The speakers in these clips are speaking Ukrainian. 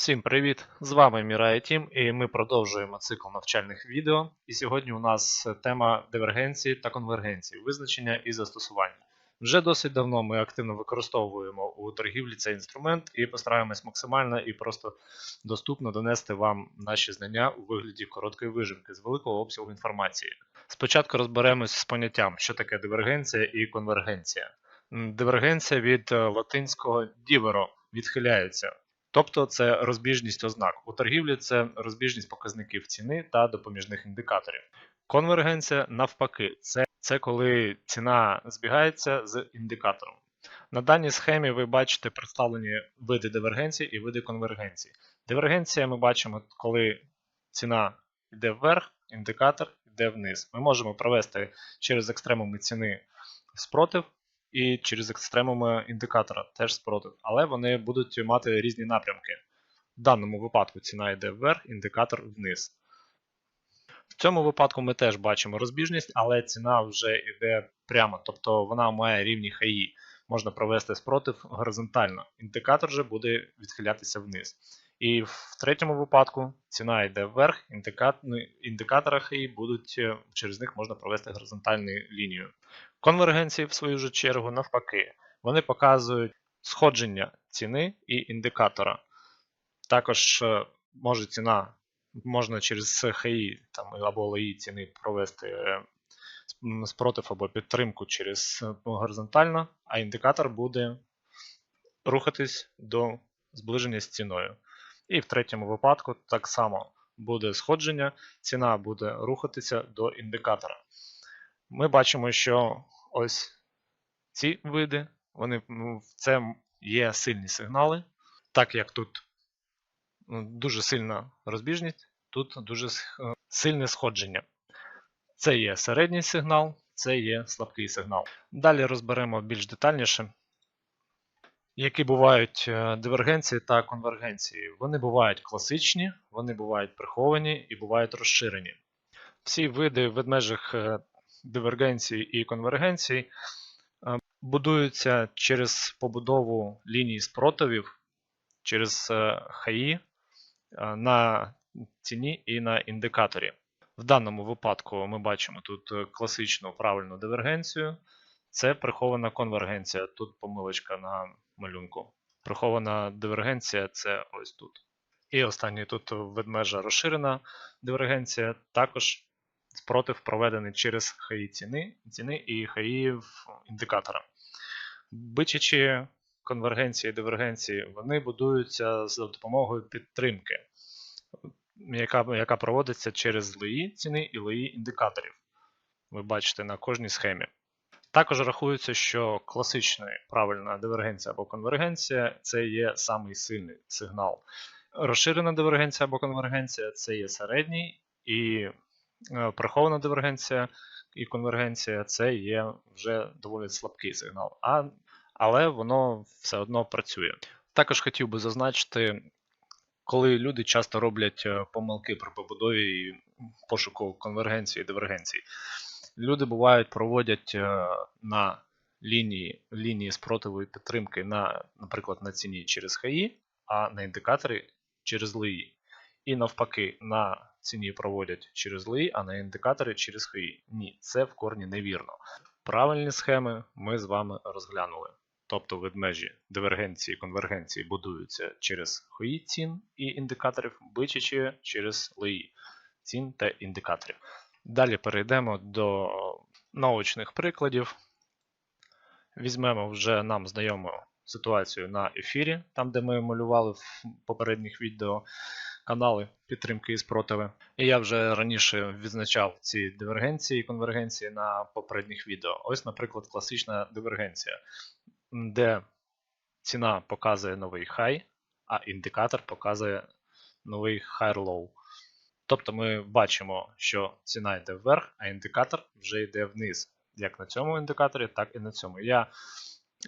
Всім привіт! З вами Мірай Тім, і ми продовжуємо цикл навчальних відео. І сьогодні у нас тема дивергенції та конвергенції, визначення і застосування. Вже досить давно ми активно використовуємо у торгівлі цей інструмент і постараємось максимально і просто доступно донести вам наші знання у вигляді короткої вижимки з великого обсягу інформації. Спочатку розберемось з поняттям, що таке дивергенція і конвергенція. Дивергенція від е, латинського діверо відхиляється. Тобто це розбіжність ознак. У торгівлі це розбіжність показників ціни та допоміжних індикаторів. Конвергенція навпаки, це, це коли ціна збігається з індикатором. На даній схемі ви бачите представлені види дивергенції і види конвергенції. Дивергенція ми бачимо, коли ціна йде вверх, індикатор йде вниз. Ми можемо провести через екстремуми ціни спротив і через екстремуми індикатора теж спротив, але вони будуть мати різні напрямки. В даному випадку ціна йде вверх, індикатор вниз. В цьому випадку ми теж бачимо розбіжність, але ціна вже йде прямо, тобто вона має рівні хаї. Можна провести спротив горизонтально. Індикатор же буде відхилятися вниз. І в третьому випадку ціна йде вверх, індикат... ну, індикатори хаї будуть, е, через них можна провести горизонтальну лінію. Конвергенції, в свою ж чергу, навпаки, вони показують сходження ціни і індикатора. Також е, може ціна, можна через ХІ там, або ЛАІ ціни провести е, спротив або підтримку через е, горизонтально, а індикатор буде рухатись до зближення з ціною. І в третьому випадку так само буде сходження, ціна буде рухатися до індикатора. Ми бачимо, що ось ці види, вони, ну, це є сильні сигнали, так як тут ну, дуже сильна розбіжність, тут дуже е, сильне сходження. Це є середній сигнал, це є слабкий сигнал. Далі розберемо більш детальніше, які бувають е, дивергенції та конвергенції. Вони бувають класичні, вони бувають приховані і бувають розширені. Всі види в межах е, дивергенції і конвергенції е, будуються через побудову ліній спротивів, через хаї на ціні і на індикаторі. В даному випадку ми бачимо тут класичну правильну дивергенцію. Це прихована конвергенція. Тут помилочка на малюнку. Прихована дивергенція це ось тут. І останній тут ведмежа розширена дивергенція. Також спротив проведений через хаї ціни, ціни і хаїв індикатора. Бичачі конвергенції і дивергенції вони будуються за допомогою підтримки, яка, яка проводиться через лої ціни і лої індикаторів. Ви бачите на кожній схемі. Також рахується, що класична правильна дивергенція або конвергенція це є самий сильний сигнал. Розширена дивергенція або конвергенція це є середній, і е, прихована дивергенція і конвергенція це є вже доволі слабкий сигнал, а, але воно все одно працює. Також хотів би зазначити, коли люди часто роблять е, помилки при побудові і пошуку конвергенції і дивергенції. Люди бувають проводять е, на лінії, лінії спротиву і підтримки, на, наприклад, на ціні через хаї, а на індикаторі через лиї. І навпаки, на ціні проводять через лиї, а на індикаторі через хаї. Ні, це в корні невірно. Правильні схеми ми з вами розглянули. Тобто ведмежі дивергенції і конвергенції будуються через хої цін і індикаторів, бичачі через лиї цін та індикаторів. Далі перейдемо до наочних прикладів. Візьмемо вже нам знайому ситуацію на ефірі, там де ми малювали в попередніх відео канали підтримки і спротиви. І я вже раніше відзначав ці дивергенції і конвергенції на попередніх відео. Ось, наприклад, класична дивергенція, де ціна показує новий хай, а індикатор показує новий higher low. Тобто ми бачимо, що ціна йде вверх, а індикатор вже йде вниз. Як на цьому індикаторі, так і на цьому. Я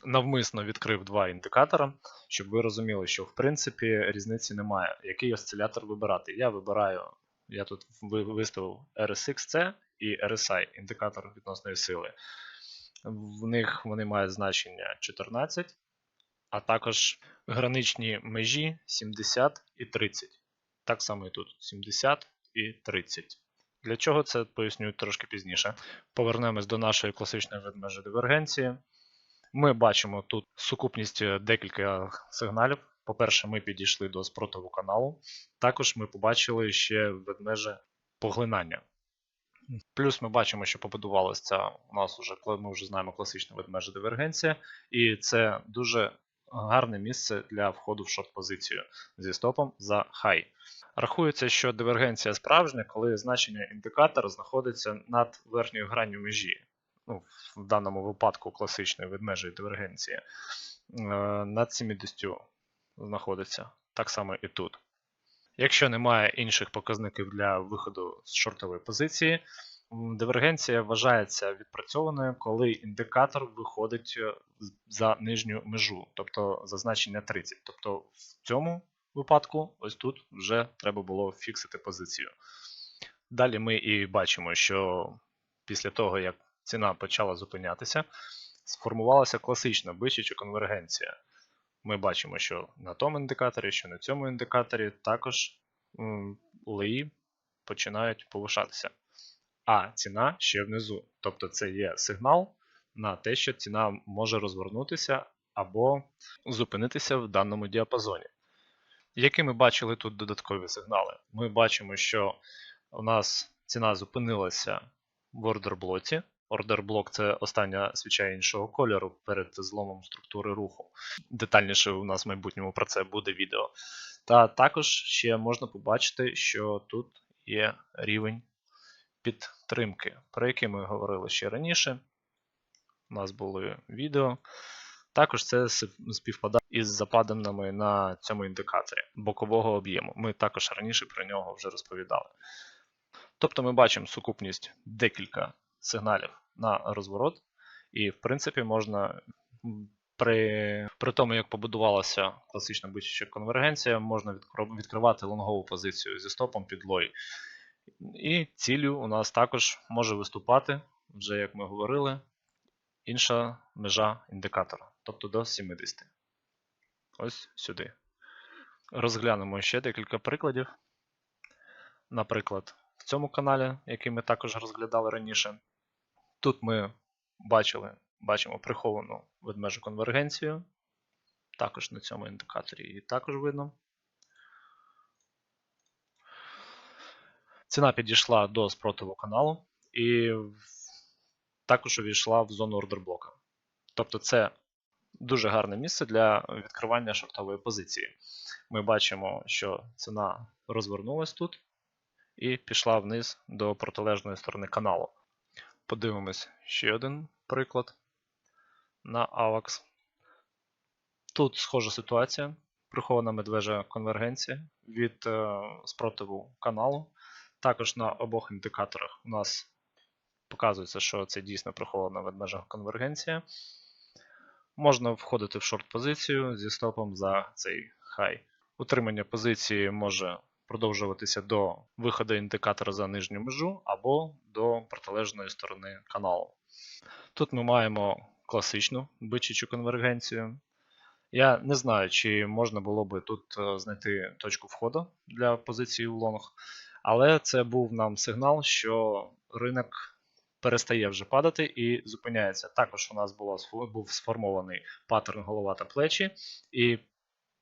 навмисно відкрив два індикатора, щоб ви розуміли, що в принципі різниці немає. Який осцилятор вибирати? Я вибираю, я тут виставив RSX-C і RSI, індикатор відносної сили. В них вони мають значення 14 а також граничні межі 70 і 30. Так само і тут 70 і 30. Для чого це поясню трошки пізніше. Повернемось до нашої класичної ведмежої дивергенції. Ми бачимо тут сукупність е, декілька сигналів. По-перше, ми підійшли до спротиву каналу. Також ми побачили ще ведмеже поглинання. Плюс ми бачимо, що побудувалася у нас коли ми вже знаємо класична ведмежа дивергенція, і це дуже гарне місце для входу в шорт-позицію зі стопом за хай. Рахується, що дивергенція справжня, коли значення індикатора знаходиться над верхньою гранню межі. Ну, в даному випадку класичної ведмежої дивергенції. Е, Над 70 знаходиться. Так само і тут. Якщо немає інших показників для виходу з шортової позиції, дивергенція вважається відпрацьованою, коли індикатор виходить е, за нижню межу, тобто за значення 30. Тобто в цьому випадку, ось тут вже треба було фіксити позицію. Далі ми і бачимо, що після того, як ціна почала зупинятися, сформувалася класична бичача конвергенція. Ми бачимо, що на тому індикаторі, що на цьому індикаторі також леї починають повишатися. А ціна ще внизу. Тобто це є сигнал на те, що ціна може розвернутися або зупинитися в даному діапазоні. Які ми бачили тут додаткові сигнали? Ми бачимо, що у нас ціна зупинилася в ордерблоці. Ордерблок це остання свіча іншого кольору перед зломом структури руху. Детальніше у нас в майбутньому про це буде відео. Та також ще можна побачити, що тут є рівень підтримки, про який ми говорили ще раніше. У нас були відео. Також це співпадає із западинами на цьому індикаторі бокового об'єму. Ми також раніше про нього вже розповідали. Тобто ми бачимо сукупність декілька сигналів на розворот, і в принципі можна при, при тому, як побудувалася класична бичача конвергенція, можна відкривати лонгову позицію зі стопом під лой. І ціллю у нас також може виступати, вже як ми говорили, інша межа індикатора, тобто до 70. Ось сюди. Розглянемо ще декілька прикладів. Наприклад, в цьому каналі, який ми також розглядали раніше. Тут ми бачили, бачимо приховану ведмежу конвергенцію. Також на цьому індикаторі її також видно. Ціна підійшла до спротиву каналу і також увійшла в зону ордерблока. Тобто це дуже гарне місце для відкривання шортової позиції. Ми бачимо, що ціна розвернулась тут і пішла вниз до протилежної сторони каналу. Подивимось ще один приклад на AVAX. Тут схожа ситуація. Прихована медвежа конвергенція від е, спротиву каналу. Також на обох індикаторах у нас показується, що це дійсно прихована ведмежа конвергенція. Можна входити в шорт-позицію зі стопом за цей хай. Утримання позиції може продовжуватися до виходу індикатора за нижню межу або до протилежної сторони каналу. Тут ми маємо класичну бичачу конвергенцію. Я не знаю, чи можна було би тут е, знайти точку входу для позиції в лонг, але це був нам сигнал, що ринок перестає вже падати і зупиняється. Також у нас було, був сформований паттерн голова та плечі, і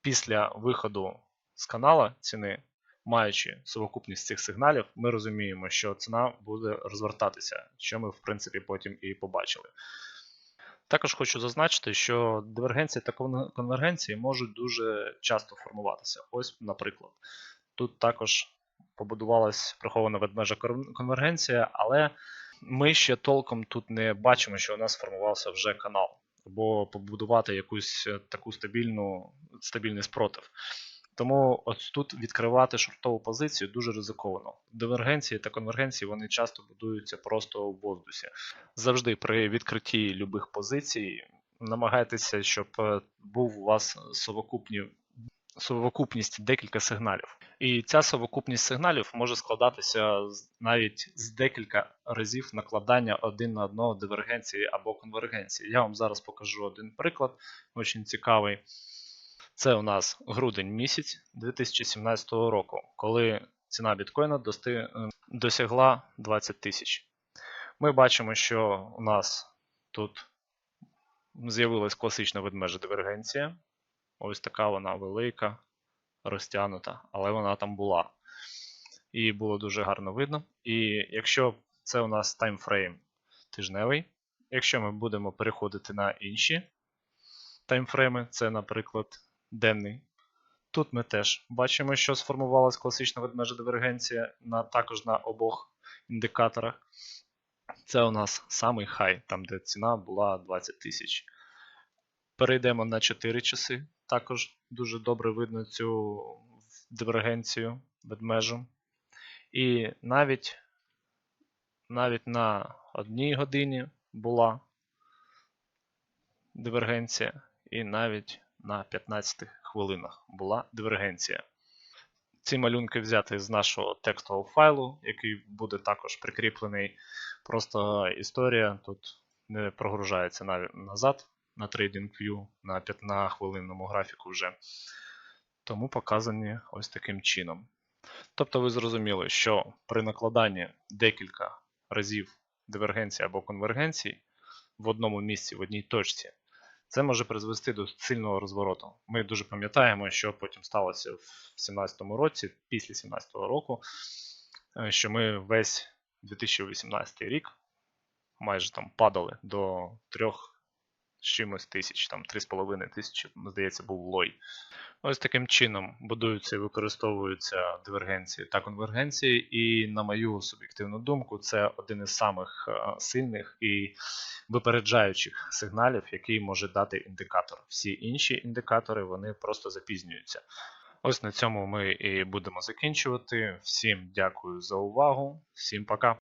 після виходу з канала ціни, маючи совокупність цих сигналів, ми розуміємо, що ціна буде розвертатися, що ми в принципі потім і побачили. Також хочу зазначити, що дивергенції та кон- конвергенції можуть дуже часто формуватися. Ось, наприклад, тут також побудувалась прихована ведмежа конвергенція, але ми ще толком тут не бачимо, що у нас сформувався вже канал, або побудувати якусь е, таку стабільну, стабільний спротив. Тому ось тут відкривати шортову позицію дуже ризиковано. Дивергенції та конвергенції вони часто будуються просто у воздусі. Завжди при відкритті любих позицій намагайтеся, щоб е, був у вас совокупні совокупність декілька сигналів. І ця совокупність сигналів може складатися навіть з декілька разів накладання один на одного дивергенції або конвергенції. Я вам зараз покажу один приклад, дуже цікавий. Це у нас грудень місяць 2017 року, коли ціна біткоїна досягла 20 тисяч. Ми бачимо, що у нас тут з'явилась класична ведмежа дивергенція. Ось така вона велика, розтягнута, але вона там була. І було дуже гарно видно. І якщо це у нас таймфрейм тижневий, якщо ми будемо переходити на інші таймфрейми, це, наприклад, денний. Тут ми теж бачимо, що сформувалась класична ведмежа дивергенція на, також на обох індикаторах. Це у нас самий хай, там де ціна була 20 тисяч. Перейдемо на 4 часи. Також дуже добре видно цю дивергенцію ведмежу. І навіть, навіть на одній годині була дивергенція, і навіть на 15 хвилинах була дивергенція. Ці малюнки взяти з нашого текстового файлу, який буде також прикріплений. Просто історія тут не прогружається назад на TradingView на 15 хвилинному графіку вже. Тому показані ось таким чином. Тобто ви зрозуміли, що при накладанні декілька разів дивергенції або конвергенції в одному місці, в одній точці, це може призвести до сильного розвороту. Ми дуже пам'ятаємо, що потім сталося в 2017 році, після 2017 року, е, що ми весь 2018 рік майже там падали до трьох з чимось тисяч, там 3,5 тисячі, здається, був лой. Ось таким чином будуються і використовуються дивергенції та конвергенції, і, на мою суб'єктивну думку, це один із самих е, сильних і випереджаючих сигналів, який може дати індикатор. Всі інші індикатори вони просто запізнюються. Ось на цьому ми і будемо закінчувати. Всім дякую за увагу, всім пока.